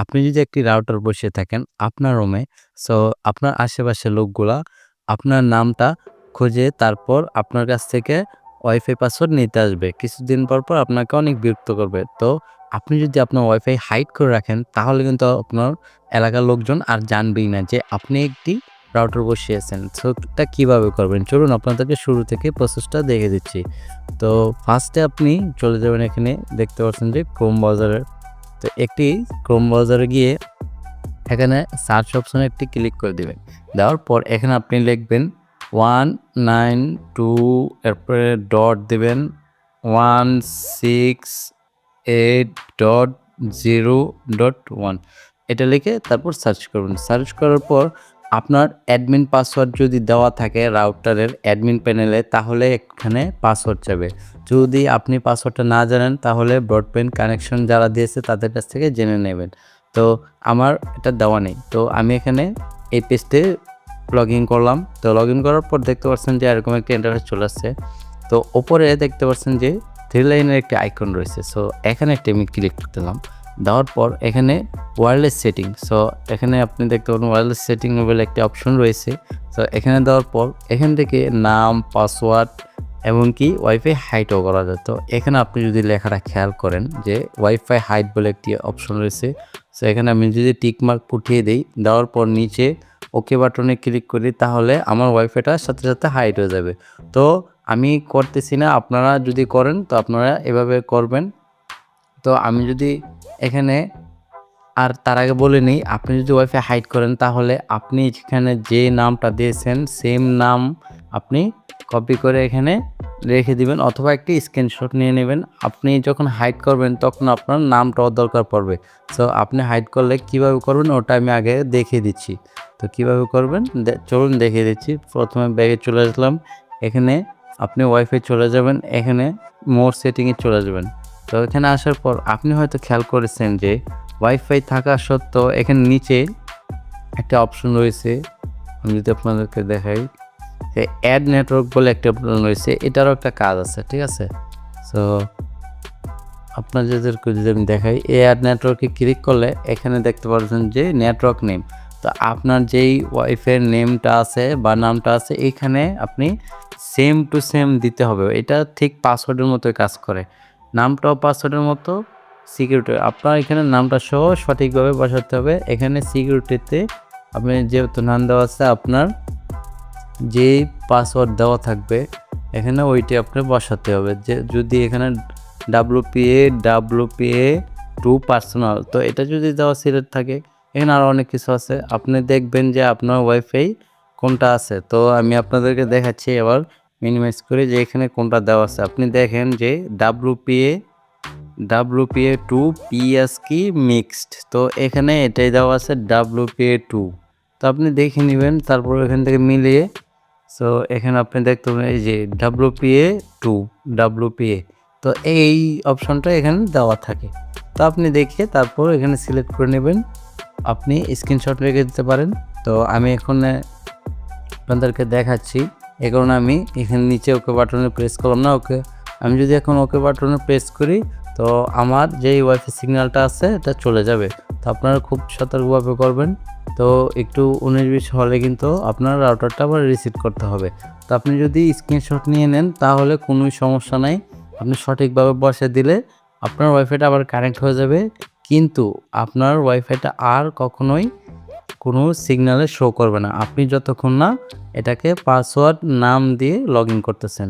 আপনি যদি একটি রাউটার বসিয়ে থাকেন আপনার রুমে, সো আপনার আশেপাশের লোকগুলা আপনার নামটা খুঁজে তারপর আপনার কাছ থেকে ওয়াইফাই পাসওয়ার্ড নিতে আসবে। কিছুদিন পর, পর আপনাকে অনেক বিরক্ত করবে। তো আপনি যদি আপনার ওয়াইফাই হাইড করে রাখেন তাহলে কিন্তু আপনার এলাকার লোকজন আর জানবেই না যে আপনি একটি রাউটার বসিয়েছেন। সো এটা কীভাবে করবেন? চলুন আপনাদেরকে শুরু থেকে প্রসেসটা দেখে দিচ্ছি। তো ফার্স্টে আপনি চলে যাবেন এখানে দেখতে পাচ্ছেন যে ক্রোম ব্রাউজারের তো একটি ক্রোম ব্রাউজারে গিয়ে এখানে সার্চ অপশনে একটি ক্লিক করে দেবেন। দেওয়ার পর এখানে আপনি লিখবেন ওয়ান নাইন টু এরপরে ডট দেবেন one six eight dot zero dot one এটা লিখে তারপর সার্চ করবেন। সার্চ করার পর আপনার অ্যাডমিন পাসওয়ার্ড যদি দেওয়া থাকে রাউটারের অ্যাডমিন প্যানেলে তাহলে এখানে পাসওয়ার্ড যাবে। যদি আপনি পাসওয়ার্ডটা না জানেন, তাহলে ব্রডব্যান্ড কানেকশন যারা দিয়েছে, তাদের কাছ থেকে জেনে নেবেন। তো আমার এটা দেওয়া নেই। তো আমি এখানে এই পেজতে লগ ইন করলাম। তো লগ ইন করার পর দেখতে পাচ্ছেন যে এরকম একটা ইন্টারফেস চলে আসছে। তো ওপরে দেখতে পাচ্ছেন যে থ্রি লাইনের একটি আইকন রয়েছে। সো এখানে একটি আমি ক্লিক করতেলাম দেওয়ার পর এখানে ওয়্যারলেস সেটিং সো এখানে আপনি দেখতে পাবেন ওয়্যারলেস সেটিং বলে একটি অপশন রয়েছে। সো এখানে দেওয়ার পর এখান থেকে নাম পাসওয়ার্ড এমনকি ওয়াইফাই হাইটও করা যায়। তো এখানে আপনি যদি লেখাটা খেয়াল করেন যে ওয়াইফাই হাইট বলে একটি অপশন রয়েছে। সো এখানে আমি যদি টিক মার্ক উঠিয়ে দিই, দেওয়ার পর নিচে ওকে বাটনে ক্লিক করি, তাহলে আমার ওয়াইফাইটা সাথে সাথে হাইট হয়ে যাবে। তো আমি করতেছি না, আপনারা যদি করেন, তো আপনারা এভাবে করবেন। তো আমি যদি এখানে আর তার আগে বলে নিই, আপনি যদি ওয়াইফাই হাইড করেন তাহলে আপনি এখানে যে নামটা দিয়েছেন সেম নাম আপনি কপি করে এখানে রেখে দিবেন অথবা একটি স্ক্রিনশট নিয়ে নেবেন। আপনি যখন হাইড করবেন তখন আপনার নামটাও দরকার পড়বে। সো আপনি হাইড করলে কীভাবে করবেন ওটা আমি আগে দেখিয়ে দিচ্ছি। তো কীভাবে করবেন? চলুন দেখিয়ে দিচ্ছি। প্রথমে ব্যাগে চলে আসলাম। এখানে আপনি ওয়াইফাই চলে যাবেন। এখানে মোর সেটিংয়ে চলে যাবেন। তো এখানে আসার পর আপনি হয়তো খেয়াল করেছেন যে ওয়াইফাই থাকা সত্ত্বেও এখানে নিচে একটা অপশন রয়েছে। আমি যদি আপনাদেরকে দেখাই অ্যাড নেটওয়ার্ক বলে একটা অপশন রয়েছে, এটারও একটা কাজ আছে, ঠিক আছে? সো আপনাদেরকে যদি আমি দেখাই, এই অ্যাড নেটওয়ার্কে ক্লিক করলে এখানে দেখতে পাচ্ছেন যে নেটওয়ার্ক নেম তো আপনার যেই ওয়াইফাইয়ের নেমটা আছে বা নামটা আছে, এখানে আপনি সেম টু সেম দিতে হবে। এটা ঠিক পাসওয়ার্ডের মতোই কাজ করে। নামটাও পাসওয়ার্ডের মতো সিকিউরিটি আপনার এখানে নামটা সহ সঠিকভাবে বসাতে হবে। এখানে সিকিউরিটিতে আপনি যেহেতু নাম দেওয়া আছে, আপনার যে পাসওয়ার্ড দেওয়া থাকবে, এখানে ওইটি আপনার বসাতে হবে। যে যদি এখানে ডাব্লুপিএ ডাব্লুপিএ টু পার্সোনাল তো এটা যদি দেওয়া সিলেক্ট থাকে, এখানে আরও অনেক কিছু আছে। আপনি দেখবেন যে আপনার ওয়াইফাই কোনটা আছে। তো আমি আপনাদেরকে দেখাচ্ছি এবার মিনিমাইজ করে যে এখানে কোনটা দেওয়া আছে। আপনি দেখেন যে ডাব্লুপিএ ডাব্লুপিএ টু পিএস কি মিক্সড তো এখানে এটাই দেওয়া আছে ডাব্লুপিএ টু তো আপনি দেখে নেবেন, তারপর এখান থেকে মিলিয়ে সো এখানে আপনি দেখতে পাবেন এই যে ডাব্লুপিএ টু ডাব্লু ডাব্লুপিএ তো এই অপশনটা এখানে দেওয়া থাকে। তো আপনি দেখে তারপর এখানে সিলেক্ট করে নেবেন। আপনি স্ক্রিনশট রেখে দিতে পারেন। তো আমি এখন আপনাদেরকে দেখাচ্ছি। এ কারণে আমি এখানে নিচে ওকে বাটনে প্রেস করলাম না ওকে। আমি যদি এখন ওকে বাটনে প্রেস করি, তো আমার যেই ওয়াইফাই সিগন্যালটা আছে, এটা চলে যাবে। তো আপনারা খুব সতর্কভাবে করবেন। তো একটু উনিশ বিশ হলে কিন্তু আপনার রাউটারটা আবার রিসিভ করতে হবে। তো আপনি যদি স্ক্রিনশট নিয়ে নেন, তাহলে কোনো সমস্যা নাই। আপনি সঠিকভাবে বসে দিলে আপনার ওয়াইফাইটা আবার কানেক্ট হয়ে যাবে। কিন্তু আপনার ওয়াইফাইটা আর কখনোই কোনো সিগনালে শো করবে না। আপনি যতক্ষণ না এটাকে পাসওয়ার্ড নাম দিয়ে লগ করতেছেন।